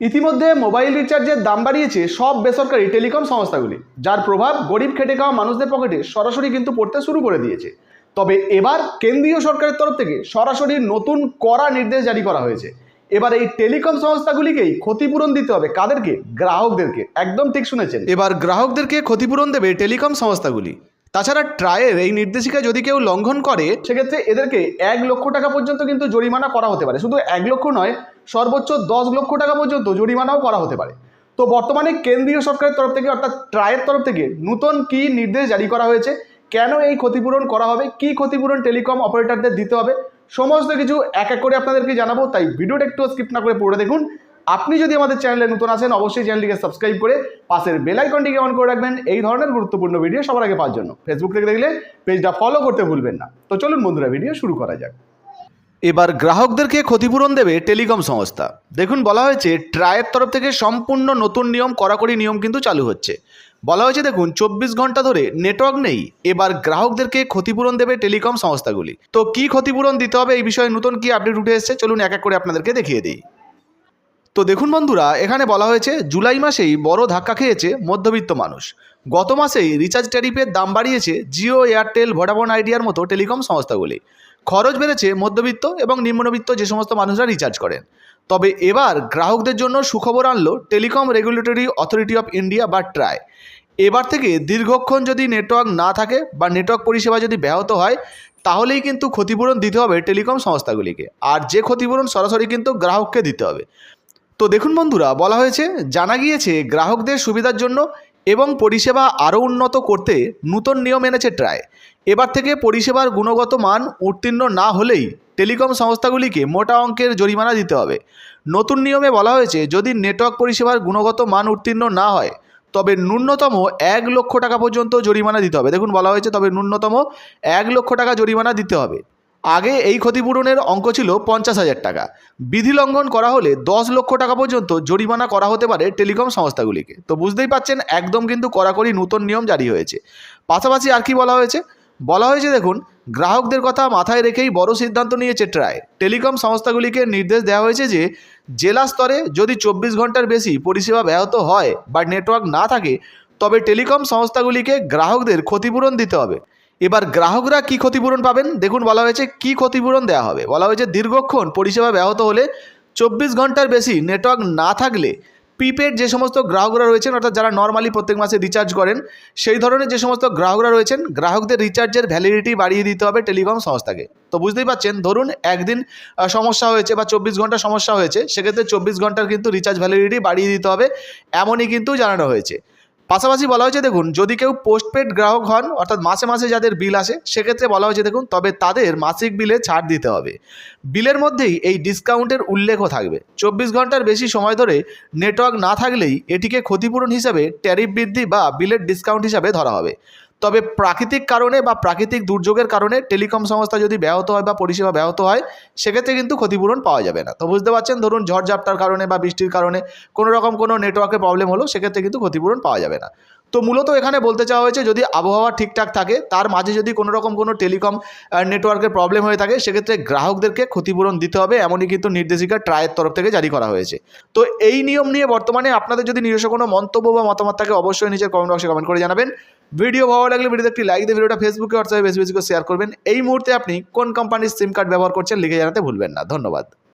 ইতিমধ্যে মোবাইল রিচার্জের দাম বাড়িয়েছে সব বেসরকারি টেলিকম সংস্থাগুলি, যার প্রভাব গরিব খেটে খাওয়া মানুষদের পকেটে সরাসরি কিন্তু পড়তে শুরু করে দিয়েছে। তবে এবার কেন্দ্রীয় সরকারের তরফ থেকে সরাসরি নতুন করা নির্দেশ জারি করা হয়েছে। এবার এই টেলিকম সংস্থাগুলিকেই ক্ষতিপূরণ দিতে হবে কাদেরকে? গ্রাহকদেরকে। একদম ঠিক শুনেছেন। এবার গ্রাহকদেরকে ক্ষতিপূরণ দেবে টেলিকম সংস্থাগুলি। তাছাড়া ট্রায়ের এই নির্দেশিকা যদি কেউ লঙ্ঘন করে, সেক্ষেত্রে এদেরকে এক লক্ষ টাকা পর্যন্ত কিন্তু জরিমানা করা হতে পারে। শুধু এক লক্ষ নয়, সর্বোচ্চ দশ লক্ষ টাকা পর্যন্ত জরিমানাও করা হতে পারে। তো বর্তমানে কেন্দ্রীয় সরকারের তরফ থেকে, অর্থাৎ ট্রায়ের তরফ থেকে নতুন কি নির্দেশ জারি করা হয়েছে? কেন এই ক্ষতিপূরণ করা হবে? কি ক্ষতিপূরণ টেলিকম অপারেটরদের দিতে হবে? সমস্ত কিছু এক এক করে আপনাদেরকে জানাব। তাই ভিডিওটা একটু স্কিপ না করে পড়ে দেখুন। আপনি যদি আমাদের চ্যানেলে নতুন আসেন অবশ্যই চ্যানেলটিকে সাবস্ক্রাইব করে পাশের বেল আইকনটিকে অন করে রাখবেন। এই ধরনের গুরুত্বপূর্ণ ভিডিও সবার আগে পাওয়ার জন্য। ফেসবুক থেকে দেখলে পেজটা ফলো করতে ভুলবেন না। তো চলুন বন্ধুরা, ভিডিও শুরু করা যাক। এবার গ্রাহকদেরকে ক্ষতিপূরণ দেবে টেলিকম সংস্থা। দেখুন, বলা হয়েছে, ট্রায়ের তরফ থেকে সম্পূর্ণ নতুন নিয়ম, কড়াকড়ি নিয়ম কিন্তু চালু হচ্ছে। বলা হয়েছে, দেখুন, চব্বিশ ঘণ্টা ধরে নেটওয়ার্ক নেই। এবার গ্রাহকদেরকে ক্ষতিপূরণ দেবে টেলিকম সংস্থাগুলি। তো কি ক্ষতিপূরণ দিতে হবে এই বিষয়ে নতুন কি আপডেট উঠে এসেছে? চলুন এক এক করে আপনাদেরকে দেখিয়ে দিই। তো দেখুন বন্ধুরা, এখানে বলা হয়েছে, জুলাই মাসেই বড় ধাক্কা খেয়েছে মধ্যবিত্ত মানুষ। গত মাসেই রিচার্জ ট্যারিফের দাম বাড়িয়েছে জিও, এয়ারটেল, ভোডাফোন, আইডিয়ার মতো টেলিকম সংস্থাগুলি। খরচ বেড়েছে মধ্যবিত্ত এবং নিম্নবিত্ত যে সমস্ত মানুষরা রিচার্জ করেন। তবে এবার গ্রাহকদের জন্য সুখবর আনলো telecom regulatory authority of India বা ট্রাই। এবার থেকে দীর্ঘক্ষণ যদি নেটওয়ার্ক না থাকে বা নেটওয়ার্ক পরিষেবা যদি ব্যাহত হয়, তাহলেই কিন্তু ক্ষতিপূরণ দিতে হবে টেলিকম সংস্থাগুলিকে। আর যে ক্ষতিপূরণ সরাসরি কিন্তু গ্রাহককে দিতে হবে। তো দেখুন বন্ধুরা, বলা হয়েছে, জানা গিয়েছে গ্রাহকদের সুবিধার জন্য এবং পরিষেবা আরও উন্নত করতে নূতন নিয়ম এনেছে ট্রায় এবার থেকে পরিষেবার গুণগত মান উত্তীর্ণ না হলেই টেলিকম সংস্থাগুলিকে মোটা অঙ্কের জরিমানা দিতে হবে। নতুন নিয়মে বলা হয়েছে, যদি নেটওয়ার্ক পরিষেবার গুণগত মান উত্তীর্ণ না হয়, তবে ন্যূনতম এক লক্ষ টাকা পর্যন্ত জরিমানা দিতে হবে। দেখুন, বলা হয়েছে, তবে ন্যূনতম এক লক্ষ টাকা জরিমানা দিতে হবে। আগে এই ক্ষতিপূরণের অঙ্ক ছিল পঞ্চাশ হাজার টাকা। বিধি লঙ্ঘন করা হলে দশ লক্ষ টাকা পর্যন্ত জরিমানা করা হতে পারে টেলিকম সংস্থাগুলিকে। তো বুঝতেই পাচ্ছেন, একদম কিন্তু কড়াকড়ি নতুন নিয়ম জারি হয়েছে। পাশাপাশি আর কি বলা হয়েছে? বলা হয়েছে, দেখুন, গ্রাহকদের কথা মাথায় রেখেই বড় সিদ্ধান্ত নিয়েছে ট্রায় টেলিকম সংস্থাগুলিকে নির্দেশ দেওয়া হয়েছে যে, জেলা স্তরে যদি চব্বিশ ঘণ্টার বেশি পরিষেবা ব্যাহত হয় বা নেটওয়ার্ক না থাকে, তবে টেলিকম সংস্থাগুলিকে গ্রাহকদের ক্ষতিপূরণ দিতে হবে। এবার গ্রাহকরা কি ক্ষতিপূরণ পাবেন? দেখুন, বলা হয়েছে কি ক্ষতিপূরণ দেওয়া হবে। বলা হয়েছে দীর্ঘক্ষণ পরিষেবা ব্যাহত হলে চব্বিশ ঘণ্টার বেশি নেটওয়ার্ক না থাকলে প্রিপেড যে সমস্ত গ্রাহকরা রয়েছেন, অর্থাৎ যারা নর্মালি প্রত্যেক মাসে রিচার্জ করেন, সেই ধরনের যে সমস্ত গ্রাহকরা রয়েছেন, গ্রাহকদের রিচার্জের ভ্যালিডিটি বাড়িয়ে দিতে হবে টেলিকম সংস্থাকে। তো বুঝতেই পাচ্ছেন, ধরুন একদিন সমস্যা হয়েছে বা চব্বিশ ঘণ্টা সমস্যা হয়েছে, সেক্ষেত্রে চব্বিশ ঘণ্টার কিন্তু রিচার্জ ভ্যালিডিটি বাড়িয়ে দিতে হবে, এমনই কিন্তু জানানো হয়েছে। পাশাপাশি বলা হয়েছে, দেখুন, যদি কেউ পোস্টপেড গ্রাহক হন, অর্থাৎ মাসে মাসে যাদের বিল আসে, সেক্ষেত্রে বলা হয়েছে, দেখুন, তবে তাদের মাসিক বিলে ছাড় দিতে হবে। বিলের মধ্যেই এই ডিসকাউন্টের উল্লেখও থাকবে। চব্বিশ ঘণ্টার বেশি সময় ধরে নেটওয়ার্ক না থাকলেই এটিকে ক্ষতিপূরণ হিসাবে ট্যারিফ বৃদ্ধি বা বিলের ডিসকাউন্ট হিসাবে ধরা হবে। তবে প্রাকৃতিক কারণে বা প্রাকৃতিক দুর্যোগের কারণে টেলিকম সংস্থা যদি ব্যাহত হয় বা পরিষেবা ব্যাহত হয়, সেক্ষেত্রে কিন্তু ক্ষতিপূরণ পাওয়া যাবে না। তো বুঝতে পারছেন? ধরুন ঝড়ঝাপটার কারণে বা বৃষ্টির কারণে কোনো রকম কোনো নেটওয়ার্কের প্রবলেম হলো, সেক্ষেত্রে কিন্তু ক্ষতিপূরণ পাওয়া যাবে না। তো মূলত এখানে বলতে চাওয়া হয়েছে, যদি আবহাওয়া ঠিকঠাক থাকে, তার মাঝে যদি কোনো রকম কোনো টেলিকম নেটওয়ার্কের প্রবলেম হয়ে থাকে, সেক্ষেত্রে গ্রাহকদেরকে ক্ষতিপূরণ দিতে হবে, এমনই কিন্তু নির্দেশিকা ট্রায়ের তরফ থেকে জারি করা হয়েছে। তো এই নিয়ম নিয়ে বর্তমানে আপনাদের যদি নিজস্ব কোনো মন্তব্য বা মতামত থাকে, অবশ্যই নিচের কমেন্ট বক্সে কমেন্ট করে জানাবেন। ভিডিও ভালো লাগলে ভিডিওতে একটি লাইক দিয়ে ভিডিওটা ফেসবুকে হোয়াটসঅ্যাপে বেশি বেশি করে শেয়ার করবেন। এই মুহূর্তে আপনি কোন কোম্পানির সিম কার্ড ব্যবহার করছেন, লিখে জানাতে ভুলবেন না। ধন্যবাদ।